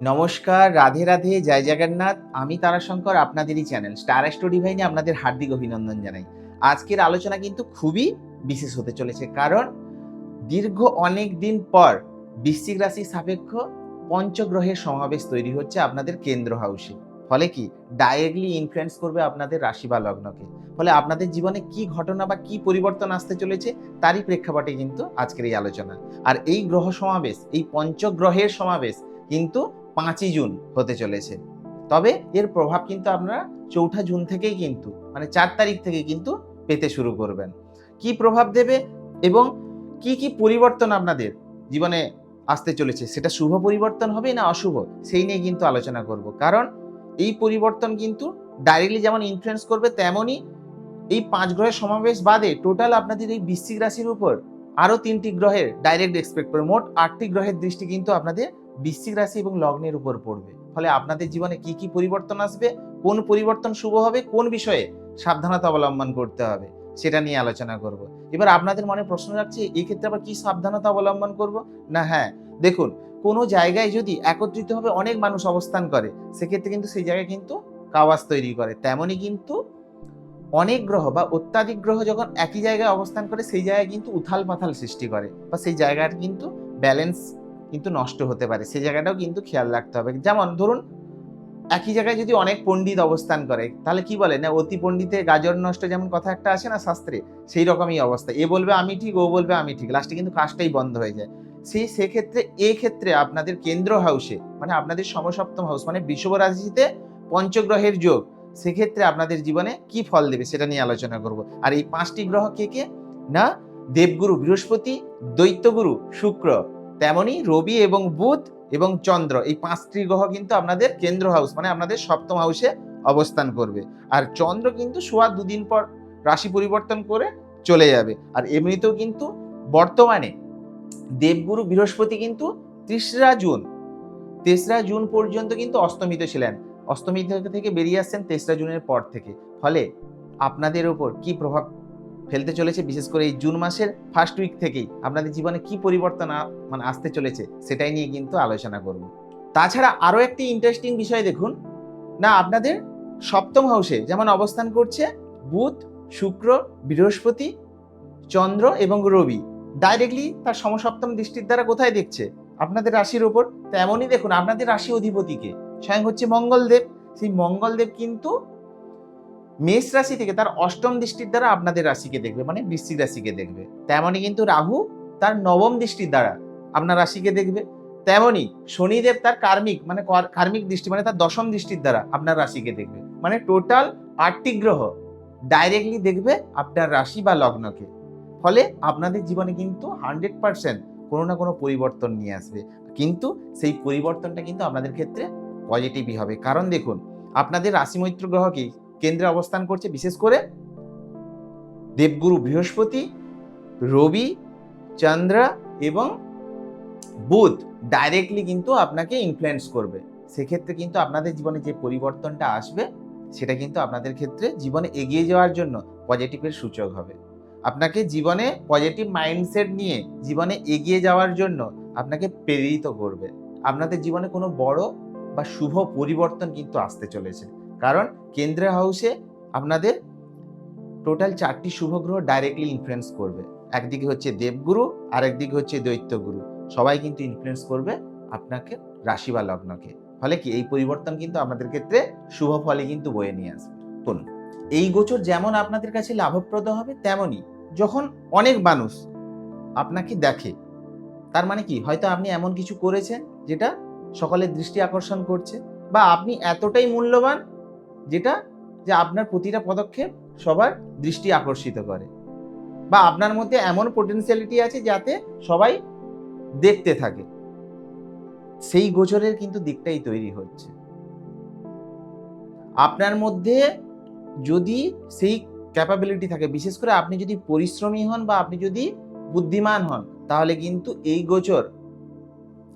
নমস্কার, রাধে রাধে, জয় জগন্নাথ। আমি তারাশঙ্কর, আপনাদেরই চ্যানেল। স্টার স্টোরি ভাইনে আপনাদের হার্দিক অভিনন্দন জানাই। আজকের আলোচনা কিন্তু খুবই বিশেষ হতে চলেছে। কারণ দীর্ঘ অনেক দিন পর বৃশ্চিক রাশি সাপেক্ষ পঞ্চগ্রহের সমাবেশ তৈরি হচ্ছে আপনাদের কেন্দ্র হাউসে। ফলে কি? ডাইরেক্টলি ইনফ্লুয়েন্স করবে আপনাদের রাশি বা লগ্নকে। ফলে আপনাদের জীবনে কি ঘটনা বা কি পরিবর্তন আসতে চলেছে তারই প্রেক্ষাপটে কিন্তু আজকের এই আলোচনা। আর এই গ্রহ সমাবেশ, এই পঞ্চগ্রহের সমাবেশ কিন্তু পাঁচই জুন হতে চলেছে। তবে এর প্রভাব কিন্তু আপনারা চৌঠা জুন থেকেই কিন্তু মানে চার তারিখ থেকে কিন্তু পেতে শুরু করবেন। কি প্রভাব দেবে এবং কি কি পরিবর্তন আপনাদের জীবনে আসতে চলেছে, সেটা শুভ পরিবর্তন হবে না অশুভ, সেই নিয়ে কিন্তু আলোচনা করব। কারণ এই পরিবর্তন কিন্তু ডাইরেক্টলি যেমন ইনফ্লুয়েন্স করবে তেমনই এই পাঁচ গ্রহের সমাবেশ বাদে টোটাল আপনাদের এই বৃশ্চিক রাশির উপর আরও তিনটি গ্রহের ডাইরেক্ট এক্সপেক্ট করে মোট আটটি গ্রহের দৃষ্টি কিন্তু আপনাদের বৃশ্চিক রাশি এবং লগ্নের উপর পড়বে। ফলে আপনাদের জীবনে কি কি পরিবর্তন আসবে, কোন পরিবর্তন শুভ হবে, কোন বিষয়ে সাবধানতা অবলম্বন করতে হবে, সেটা নিয়ে আলোচনা করব। এবার আপনাদের মনে প্রশ্ন রাখছে, এই ক্ষেত্রে আবার কি সাবধানতা অবলম্বন করব? না হ্যাঁ। দেখুন, কোনো জায়গায় যদি একত্রিতভাবে অনেক মানুষ অবস্থান করে, সেক্ষেত্রে কিন্তু সেই জায়গায় কিন্তু কাওয়াজ তৈরি করে। তেমনই কিন্তু অনেক গ্রহ বা অত্যাধিক গ্রহ যখন একই জায়গায় অবস্থান করে, সেই জায়গায় কিন্তু উথাল পাথাল সৃষ্টি করে বা সেই জায়গাটা কিন্তু ব্যালেন্স কিন্তু নষ্ট হতে পারে। সেই জায়গাটাও কিন্তু খেয়াল রাখতে হবে। যেমন ধরুন, একই জায়গায় যদি অনেক পণ্ডিত অবস্থান করে, তাহলে কি বলে? না, অতি পণ্ডিতে গাজর নষ্ট যেমন কথা একটা আসে না শাস্ত্রে, সেই রকমই অবস্থা। এ বলবে আমি ঠিক, ও বলবে আমি ঠিক। লাস্টে কিন্তু কাজটাই বন্ধ হয়ে যায়। সেই সেক্ষেত্রে এই ক্ষেত্রে আপনাদের কেন্দ্র হাউসে মানে আপনাদের সমসপ্তম হাউস মানে বৃষভ পঞ্চগ্রহের যোগ, সেক্ষেত্রে আপনাদের জীবনে কি ফল দেবে সেটা নিয়ে আলোচনা করব। আর এই পাঁচটি গ্রহ কে কে? না, দেবগুরু বৃহস্পতি, দৈত্যগুরু, শুক্র। তেমনি রবি এবং বুধ এবং চন্দ্র, এই পাঁচটি গ্রহ কিন্তু আপনাদের কেন্দ্র হাউস মানে আপনাদের সপ্তম হাউসে অবস্থান করবে। আর চন্দ্র কিন্তু সোয়া দুদিন পর রাশি পরিবর্তন করে চলে যাবে। আর এমনিতেও কিন্তু বর্তমানে দেবগুরু বৃহস্পতি কিন্তু তেসরা জুন তেসরা জুন পর্যন্ত কিন্তু অস্তমিত ছিলেন। অষ্টমী থেকে বেরিয়ে আসছেন তেসরা জুনের পর থেকে। ফলে আপনাদের ওপর কি প্রভাব ফেলতে চলেছে, বিশেষ করে এই জুন মাসের ফার্স্ট উইক থেকেই। আপনাদের জীবনে কি পরিবর্তন মানে আসতে চলেছে, সেটাই নিয়ে কিন্তু আলোচনা করব। তাছাড়া আরও একটি ইন্টারেস্টিং বিষয় দেখুন। না, আপনাদের সপ্তম হাউসে যেমন অবস্থান করছে, বুধ, শুক্র, বৃহস্পতি, চন্দ্র এবং রবি। ডাইরেক্টলি তার সমসপ্তম দৃষ্টির দ্বারা কোথায় দেখছে? আপনাদের রাশির ওপর তেমনই দেখুন, আপনাদের রাশি অধিপতিকে। স্বয়ং হচ্ছে মঙ্গলদেব। সেই মঙ্গলদেব কিন্তু মেষ রাশি থেকে তার অষ্টম দৃষ্টির দ্বারা আপনাদের রাশিকে দেখবে মানে বৃশ্চিক রাশিকে দেখবে। তেমনই কিন্তু রাহু তার নবম দৃষ্টির দ্বারা আপনার রাশিকে দেখবে। তেমনি শনিদেব তার কার্মিক মানে কার্মিক দৃষ্টি মানে তার দশম দৃষ্টির দ্বারা আপনার রাশিকে দেখবে। মানে টোটাল আটটি গ্রহ ডাইরেক্টলি দেখবে আপনার রাশি বা লগ্নকে। ফলে আপনাদের জীবনে কিন্তু হান্ড্রেড পার্সেন্ট কোনো না কোনো পরিবর্তন নিয়ে আসবে। কিন্তু সেই পরিবর্তনটা কিন্তু আপনাদের ক্ষেত্রে পজিটিভই হবে। কারণ দেখুন, আপনাদের রাশি মৈত্র গ্রহকে কেন্দ্রে অবস্থান করছে, বিশেষ করে দেবগুরু বৃহস্পতি, রবি, চন্দ্র এবং বুধ ডাইরেক্টলি কিন্তু আপনাকে ইনফ্লুয়েন্স করবে। সেক্ষেত্রে কিন্তু আপনাদের জীবনে যে পরিবর্তনটা আসবে, সেটা কিন্তু আপনাদের ক্ষেত্রে জীবনে এগিয়ে যাওয়ার জন্য পজিটিভের সূচক হবে। আপনাকে জীবনে পজিটিভ মাইন্ডসেট নিয়ে জীবনে এগিয়ে যাওয়ার জন্য আপনাকে প্রেরিত করবে। আপনাদের জীবনে কোনো বড় বা শুভ পরিবর্তন কিন্তু আসতে চলেছে। কারণ কেন্দ্রীয় হাউসে আপনাদের টোটাল চারটি শুভ গ্রহ ডাইরেক্টলি ইনফ্লুয়েন্স করবে। একদিকে হচ্ছে দেবগুরু আর একদিকে হচ্ছে দৈত্যগুরু। সবাই কিন্তু ইনফ্লুয়েন্স করবে আপনাকে, রাশি বা লগ্নকে। ফলে কি? এই পরিবর্তন কিন্তু আমাদের ক্ষেত্রে শুভ ফলে কিন্তু বয়ে নিয়ে আসবে। শুনুন এই গোচর যেমন আপনাদের কাছে লাভপ্রদ হবে, তেমনই যখন অনেক মানুষ আপনাকে দেখে, তার মানে কি? হয়তো আপনি এমন কিছু করেছেন যেটা সকলের দৃষ্টি আকর্ষণ করছে বা আপনি এতটাই মূল্যবান যেটা যে আপনার প্রতিটা পদক্ষেপ সবার দৃষ্টি আকর্ষিত করে বা আপনার মধ্যে এমন পোটেন্সিয়ালিটি আছে যাতে সবাই দেখতে থাকে। সেই গোচরের কিন্তু দিকটাই তৈরি হচ্ছে। আপনার মধ্যে যদি সেই ক্যাপাবিলিটি থাকে, বিশেষ করে আপনি যদি পরিশ্রমী হন বা আপনি যদি বুদ্ধিমান হন, তাহলে কিন্তু এই গোচর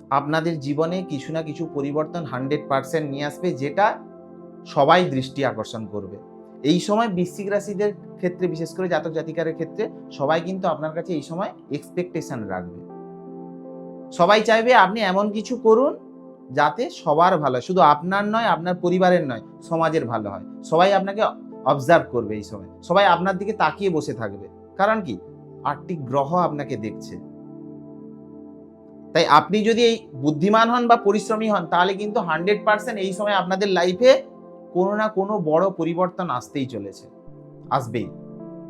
আপনাদের জীবনে কিছু না কিছু পরিবর্তন হান্ড্রেড পার্সেন্ট নিয়ে আসবে, যেটা সবাই দৃষ্টি আকর্ষণ করবে। এই সময় বৃশ্চিক রাশিদের ক্ষেত্রে, বিশেষ করে জাতক জাতিকারের ক্ষেত্রে, সবাই কিন্তু আপনার কাছে এই সময় এক্সপেকটেশন রাখবে। সবাই চাইবে আপনি এমন কিছু করুন যাতে সবার ভালো হয়। শুধু আপনার নয়, আপনার পরিবারের নয়, সমাজের ভালো হয়। সবাই আপনাকে অবজার্ভ করবে এই সময়। সবাই আপনার দিকে তাকিয়ে বসে থাকবে। কারণ কি? আটটি গ্রহ আপনাকে দেখছে। তাই আপনি যদি এই বুদ্ধিমান হন বা পরিশ্রমী হন, তাহলে কিন্তু হান্ড্রেড পার্সেন্ট এই সময় আপনাদের লাইফে কোনো না কোনো বড় পরিবর্তন আসতেই চলেছে। আসবেই।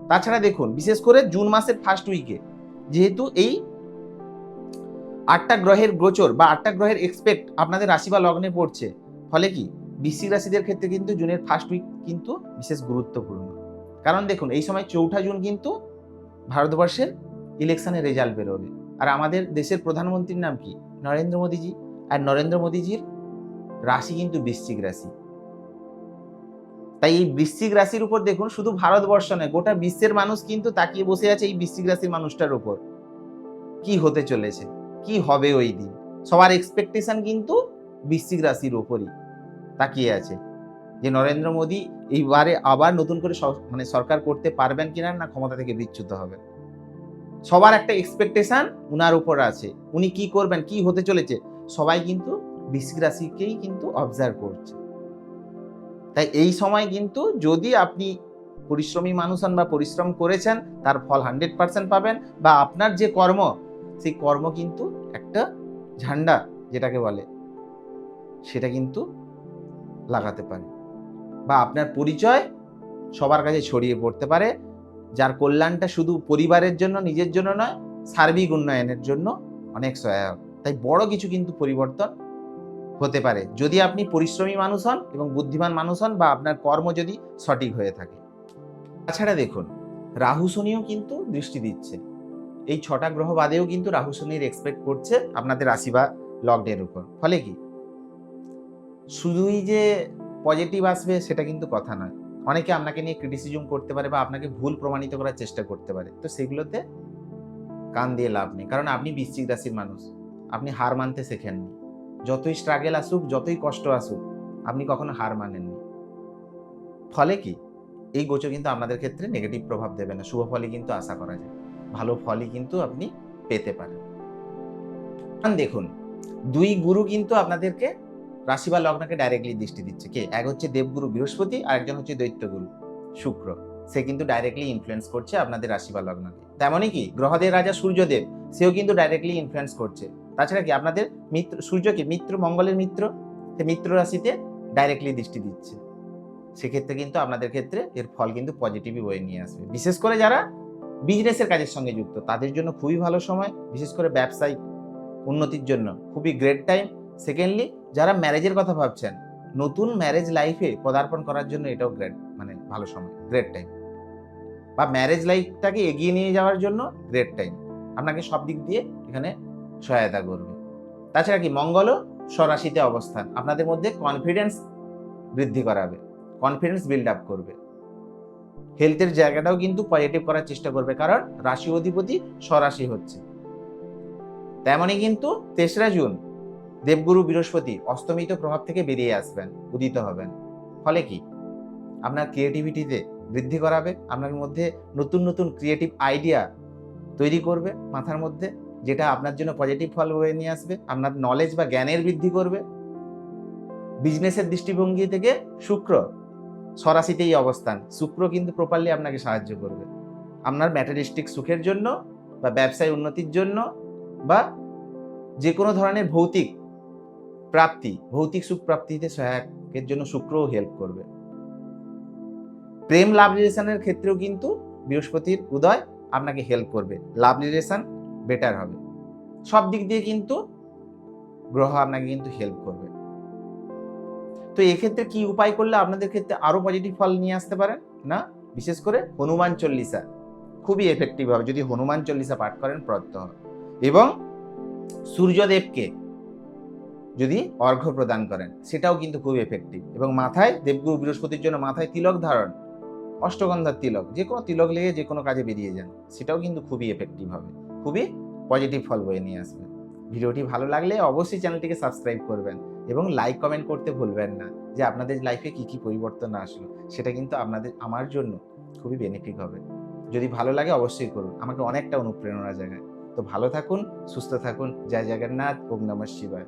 তাছাড়া দেখুন, বিশেষ করে জুন মাসের ফার্স্ট উইকে যেহেতু এই আটটা গ্রহের গোচর বা আটটা গ্রহের এক্সপেক্ট আপনাদের রাশি বা লগ্নে পড়ছে, ফলে কি? বৃশ্চিক রাশিদের ক্ষেত্রে কিন্তু জুনের ফার্স্ট উইক কিন্তু বিশেষ গুরুত্বপূর্ণ। কারণ দেখুন, এই সময় চৌঠা জুন কিন্তু ভারতবর্ষের ইলেকশনের রেজাল্ট বেরোবে। আর আমাদের দেশের প্রধানমন্ত্রীর নাম কি? নরেন্দ্র মোদীজি। আর নরেন্দ্র মোদীজির রাশি কিন্তু বৃশ্চিক রাশি। তাই এই বৃশ্চিক রাশির উপর দেখুন, শুধু ভারতবর্ষ নয়, গোটা বিশ্বের মানুষ কিন্তু তাকিয়ে বসে আছে এই বৃশ্চিক রাশির মানুষটার উপর। কি হতে চলেছে? কি হবে ওই দিন? সবার এক্সপেকটেশন কিন্তু বৃশ্চিক রাশির ওপরই তাকিয়ে আছে। যে নরেন্দ্র মোদী এইবারে আবার নতুন করে মানে সরকার করতে পারবেন কিনা না ক্ষমতা থেকে বিচ্যুত হবে সবার একটা এক্সপেকটেশন উনার উপর আছে। উনি কি করবেন? কি হতে চলেছে? সবাই কিন্তু বৃশ্চিক রাশিকেই কিন্তু অবজার্ভ করছে। তাই এই সময় কিন্তু যদি আপনি পরিশ্রমী মানুষ হন বা পরিশ্রম করেছেন, তার ফল হান্ড্রেড পার্সেন্ট পাবেন বা আপনার যে কর্ম, সেই কর্ম কিন্তু একটা ঝান্ডা যেটাকে বলে, সেটা কিন্তু লাগাতে পারে। বা আপনার পরিচয় সবার কাছে ছড়িয়ে পড়তে পারে, যার কল্যাণটা শুধু পরিবারের জন্য, নিজের জন্য নয়, সার্বিক উন্নয়নের জন্য অনেক সহায়ক। তাই বড় কিছু কিন্তু পরিবর্তন হতে পারে। যদি আপনি পরিশ্রমী মানুষ হন এবং বুদ্ধিমান মানুষ হন বা আপনার কর্ম যদি সঠিক হয়ে থাকে। তাছাড়া দেখুন, রাহু শনিও কিন্তু দৃষ্টি দিচ্ছে। এই ছটা গ্রহ বাদেও কিন্তু রাহু শনির এক্সপেক্ট করছে আপনাদের রাশি বা লগ্নের উপর। ফলে কি? শুধুই যে পজিটিভ আসবে সেটা কিন্তু কথা নয়। অনেকে আপনাকে নিয়ে ক্রিটিসিজম করতে পারে বা আপনাকে ভুল প্রমাণিত করার চেষ্টা করতে পারে। তো সেগুলোতে কান দিয়ে লাভ নেই। কারণ আপনি বৃশ্চিক রাশির মানুষ। আপনি হার মানতে শেখেননি। যতই স্ট্রাগেল আসুক, যতই কষ্ট আসুক, আপনি কখনো হার মানেননি। ফলে কি? এই গোচর কিন্তু আপনাদের ক্ষেত্রে নেগেটিভ প্রভাব দেবে না। শুভ ফলই কিন্তু আশা করা যায়। ভালো ফলই কিন্তু আপনি পেতে পারেন। দেখুন, দুই গুরু কিন্তু আপনাদেরকে রাশি বা লগ্নকে ডাইরেক্টলি দৃষ্টি দিচ্ছে। কে? এক হচ্ছে দেবগুরু বৃহস্পতি আর একজন হচ্ছে দৈত্যগুরু, শুক্র। সে কিন্তু ডাইরেক্টলি ইনফ্লুয়েন্স করছে আপনাদের রাশি বা লগ্নকে। তেমনই কি? গ্রহদের রাজা সূর্যদেব, সেও কিন্তু ডাইরেক্টলি ইনফ্লুয়েন্স করছে। তাছাড়া কি আপনাদের মিত্র সূর্যকে মিত্র, মঙ্গলের মিত্র? সে মিত্র রাশিতে ডাইরেক্টলি দৃষ্টি দিচ্ছে। সেক্ষেত্রে কিন্তু আপনাদের ক্ষেত্রে এর ফল কিন্তু পজিটিভই বয়ে নিয়ে আসবে। বিশেষ করে যারা বিজনেসের কাজের সঙ্গে যুক্ত, তাদের জন্য খুবই ভালো সময়, বিশেষ করে ব্যবসায়িক উন্নতির জন্য। খুবই গ্রেট টাইম সেকেন্ডলি যারা ম্যারেজের কথা ভাবছেন, নতুন ম্যারেজ লাইফে পদার্পণ করার জন্য এটাও গ্রেট মানে ভালো সময় গ্রেট টাইম বা ম্যারেজ লাইফটাকে এগিয়ে নিয়ে যাওয়ার জন্য গ্রেট টাইম আপনাকে সব দিক দিয়ে এখানে সহায়তা করবে। তাছাড়া কি মঙ্গলও স্বরাশিতে অবস্থান। আপনাদের মধ্যে কনফিডেন্স বৃদ্ধি করাবে কনফিডেন্স বিল্ড আপ করবে। হেলথের জায়গাটাও কিন্তু পজিটিভ করার চেষ্টা করবে, কারণ রাশি অধিপতি স্বরাশি হচ্ছে। তেমনই কিন্তু তেসরা জুন, দেবগুরু বৃহস্পতি অস্তমিত প্রভাব থেকে বেরিয়ে আসবেন, উদিত হবেন। ফলে কি? আপনার ক্রিয়েটিভিটিতে বৃদ্ধি করাবে, আপনার মধ্যে নতুন নতুন ক্রিয়েটিভ আইডিয়া তৈরি করবে মাথার মধ্যে। যেটা আপনার জন্য পজিটিভ ফল হয়ে নিয়ে আসবে, আপনার নলেজ বা জ্ঞানের বৃদ্ধি করবে। বিজনেসের দৃষ্টিভঙ্গি থেকে শুক্র সরাসিতেই অবস্থান। শুক্র কিন্তু প্রপারলি আপনাকে সাহায্য করবে। আপনার ম্যাটারিস্টিক সুখের জন্য বা ব্যবসায় উন্নতির জন্য বা যে কোনো ধরনের ভৌতিক প্রাপ্তি, ভৌতিক সুখ প্রাপ্তিতে সহায়কের জন্য শুক্রও হেল্প করবে। প্রেম লাভ রিলেশনের ক্ষেত্রেও কিন্তু বৃহস্পতির উদয় আপনাকে হেল্প করবে। লাভ রিলেশন বেটার হবে। সব দিক দিয়ে কিন্তু গ্রহ আপনাকে কিন্তু হেল্প করবে। তো এক্ষেত্রে কি উপায় করলে আপনাদের ক্ষেত্রে আরও পজিটিভ ফল নিয়ে আসতে পারেন? না? বিশেষ করে হনুমান চল্লিশা খুবই এফেক্টিভ হবে। যদি হনুমান চল্লিশা পাঠ করেন প্রত্যহ এবং সূর্যদেবকে যদি অর্ঘ্য প্রদান করেন, সেটাও কিন্তু খুব এফেক্টিভ এবং মাথায় দেবগুরু বৃহস্পতির জন্য মাথায় তিলক ধারণ, অষ্টগন্ধার তিলক যে কোনো তিলক লেগে যে কোনো কাজে বেরিয়ে যান, সেটাও কিন্তু খুবই এফেক্টিভ হবে। খুবই পজিটিভ ফল বয়ে নিয়ে আসবে। ভিডিওটি ভালো লাগলে অবশ্যই চ্যানেলটিকে সাবস্ক্রাইব করবেন এবং লাইক কমেন্ট করতে ভুলবেন না যে আপনাদের লাইফে কি কি পরিবর্তন আসলো, সেটা কিন্তু আপনাদের, আমার জন্য খুবই বেনিফিট হবে। যদি ভালো লাগে অবশ্যই করুন, আমাকে অনেকটা অনুপ্রেরণা জায়গায় তো ভালো থাকুন, সুস্থ থাকুন। জয় জগন্নাথ, ওম নমঃ শিবায়।